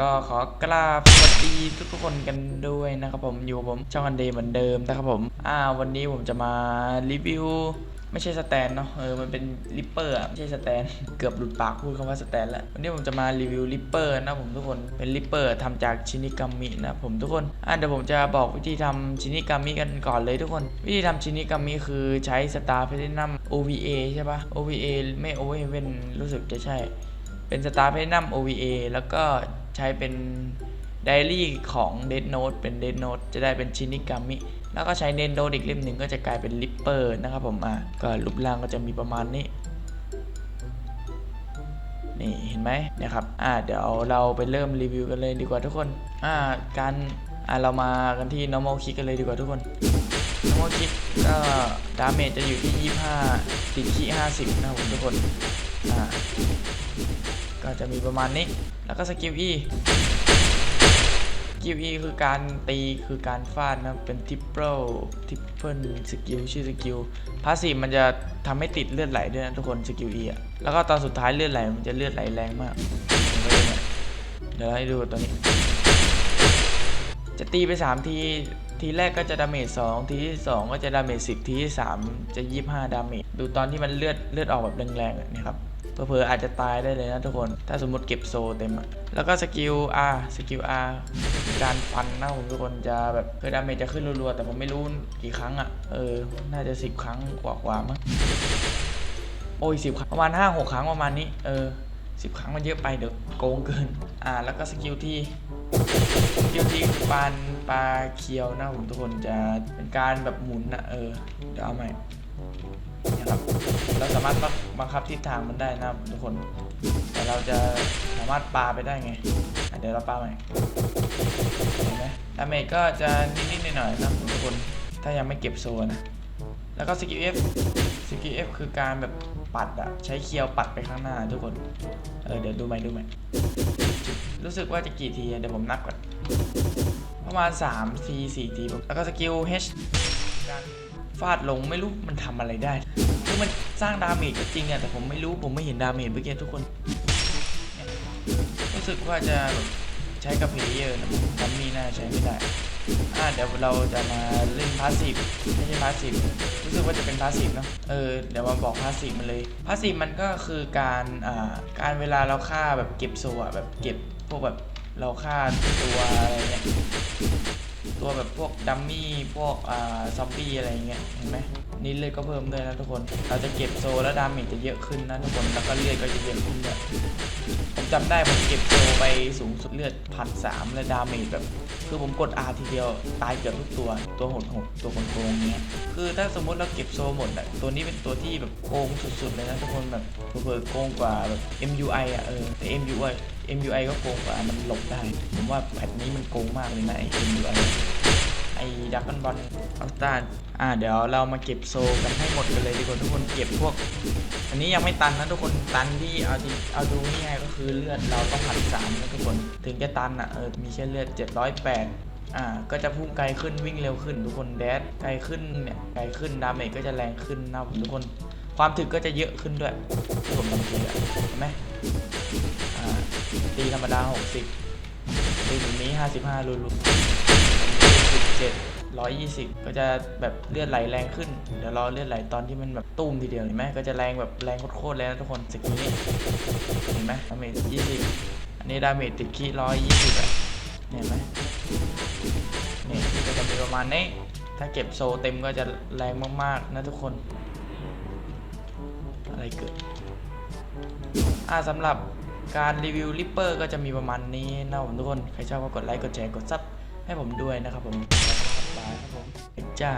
ก็ขอกราบสวัสดีทุกคนกันด้วยนะครับผมอยู่กับผมช่องอันเดย์เหมือนเดิมนะครับผม อ่า วันนี้ผมจะมารีวิว ไม่ใช่สแตนเนาะเออมันเป็นลิปเปอร์ไม่ใช่สแตน เกือบหลุดปากพูดคำว่าสแตนแล้ววันนี้ผมจะมารีวิวลิปเปอร์นะผมทุกคนเป็นลิปเปอร์ทำจากชินิกามินะผมทุกคนอ่าเดี๋ยวผมจะบอกวิธีทำชินิกามิกันก่อนเลยทุกคน วิธีทำชินิกามิคือใช้สตาร์เพลนัม OVA ใช่ปะ OVA ไม่ OVA รู้สึกจะใช่ เป็นสตาร์เพลนัม OVA แล้วก็ ใช้เป็นไดอารี่ของ Dead Note เป็น Dead Note จะได้เป็นชินิกามิ แล้วก็ใช้เนนโดอีกเล่มหนึ่งก็จะกลายเป็นลิปเปอร์นะครับผมอะก็รูปร่างก็จะมีประมาณนี้นี่เห็นไหมนี่ยครับอ่าเดี๋ยวเราไปเริ่มรีวิวกันเลยดีกว่าทุกคนอ่าการอ่าเรามากันที่ normal kick กันเลยดีกว่าทุกคน normal kick ก็ดาเมจจะอยู่ที่ 25ติดที่ 50 นะครับผมทุกคนอ่า ก็จะมีประมาณนี้ แล้วก็สกิล E สกิล E คือการตีคือการฟาดนะเป็นทิปเปิลทิปเปิลสกิลชื่อสกิลพาสซีฟมันจะทำให้ติดเลือดไหลด้วยนะทุกคนสกิล E อะแล้วก็ตอนสุดท้ายเลือดไหลมันจะเลือดไหลแรงมากเห็นไหมเนี่ยเดี๋ยวให้ดูตัวนี้ จะตีไป 3 ทีทีแรกก็จะดาเมจ2ทีที่ 2 ก็จะดาเมจ10 ทีที่ 3 จะ 25 ดาเมจดูตอนที่มันเลือดเลือดออกแบบแรงๆอะนี่ครับ เผลอๆอาจจะตายได้เลยนะทุกคน ถ้าสมมติเก็บโซเต็มอะแล้วก็สกิล R สกิล R การฟันนะผมทุกคนจะแบบคือดาเมจจะขึ้นรัวๆ แต่ผมไม่รู้กี่ครั้งอะเออ น่าจะ 10 ครั้งกว่าๆมั้ง โอ้ยสิบครั้งประมาณ 5 6 ครั้งประมาณนี้ เออ10ครั้งมันเยอะไปเดี๋ยวโกงเกิน อ่า แล้วก็สกิลที่สกิลที่ปานปลาเคียวนะผมทุกคนจะเป็นการแบบหมุนนะเออ เดี๋ยวเอาใหม่ ครับเราสามารถบังคับทิศทางมันได้นะทุกคน แต่เราจะสามารถปาไปได้ไงเดี๋ยวเราปาใหม่เห็นไหมดาเมจก็จะนิดๆหน่อยๆนะทุกคนถ้ายังไม่เก็บโซนนะแล้วก็สกิล F สกิล F คือการแบบปัดอะใช้เคียวปัดไปข้างหน้าทุกคนเออเดี๋ยวดูใหม่ดูใหม่รู้สึกว่าจะกี่ทีเดี๋ยวผมนับก่อนประมาณ3ที4ทีแล้วก็สกิล H การ ฟาดลงไม่รู้มันทำอะไรได้คือมันสร้างดาเมจก็จริงอะแต่ผมไม่รู้ผมไม่เห็นดาเมจเมื่อกี้ทุกคน รู้สึกว่าจะใช้กับเพลเยอร์นะดัมมี่น่าใช้ไม่ได้อ่าเดี๋ยวเราจะมาเล่นพาสซีฟไม่ใช่พาสซีฟรู้สึกว่าจะเป็นพาสซีฟเนาะเออเดี๋ยวมาบอกพาสซีฟมันเลยพาสซีฟมันก็คือการอ่าการเวลาเราฆ่าแบบเก็บโซอะแบบเก็บพวกแบบเราฆ่าตัวอะไรเงี้ย ตัวแบบพวกดัมมี่พวกอ่าซอมบี้อะไรเงี้ยเห็นไหมนี่เลือดก็เพิ่มด้วยนะทุกคน เราจะเก็บโซแล้วดาเมจจะเยอะขึ้นนะทุกคนแล้วก็เลือดก็จะเยอะขึ้นด้วยผมจำได้ผมเก็บโซไปสูงสุดเลือดพันสามและดาเมจแบบ คือผมกด R ทีเดียวตายเกือบทุกตัวตัวโหดหดตัวโกงๆเงี้ยคือถ้าสมมติเราเก็บโซหมดอะตัวนี้เป็นตัวที่แบบโกงสุดๆเลยนะทุกคนแบบเผลอๆโกงกว่าแบบ MUI อะเออแต่ MUI MUI ก็โกงกว่า มันหลบได้ ผมว่าแพทนี้มันโกงมากเลยนะไอ้ MUI ไอ้ดักกันบอลอัลตาอ่าเดี๋ยวเรามาเก็บโซกันให้หมดกันเลยดีกว่าทุกคนเก็บพวก อันนี้ยังไม่ตันนะทุกคนตันที่เอาที่เอาดูง่ายก็คือเลือดเราต้องพันสามนะทุกคน ถึงจะตันอะเออมีแค่เลือด 708อ่าก็จะพุ่งไกลขึ้นวิ่งเร็วขึ้นทุกคนแดดไกลขึ้นเนี่ยไกลขึ้นดาเมจก็จะแรงขึ้นนะทุกคน ความถึกก็จะเยอะขึ้นด้วยที่ผมลองตีอะเห็นไหม ตีธรรมดา 60ตีแบบนี้ 55ลุลุ17 120 ก็จะแบบเลือดไหลแรงขึ้น เดี๋ยวรอเลือดไหลตอนที่มันแบบตุ้มทีเดียวเห็นไหมก็จะแรงแบบแรงโคตรๆเลยนะทุกคนสกิลนี้เห็นไหมดาเมจ20 อันนี้ดาเมจติดขี้120อะเห็นไหมนี่ก็จะมีประมาณนี้ ถ้าเก็บโซเต็มก็จะแรงมากๆนะทุกคน อะไรเกิดอ่าสำหรับ การรีวิวลิปเปอร์ก็จะมีประมาณนี้นะผมทุกคน ใครชอบก็กดไลค์ กดแชร์ กดซับให้ผมด้วยนะครับผมบายครับผมจ้า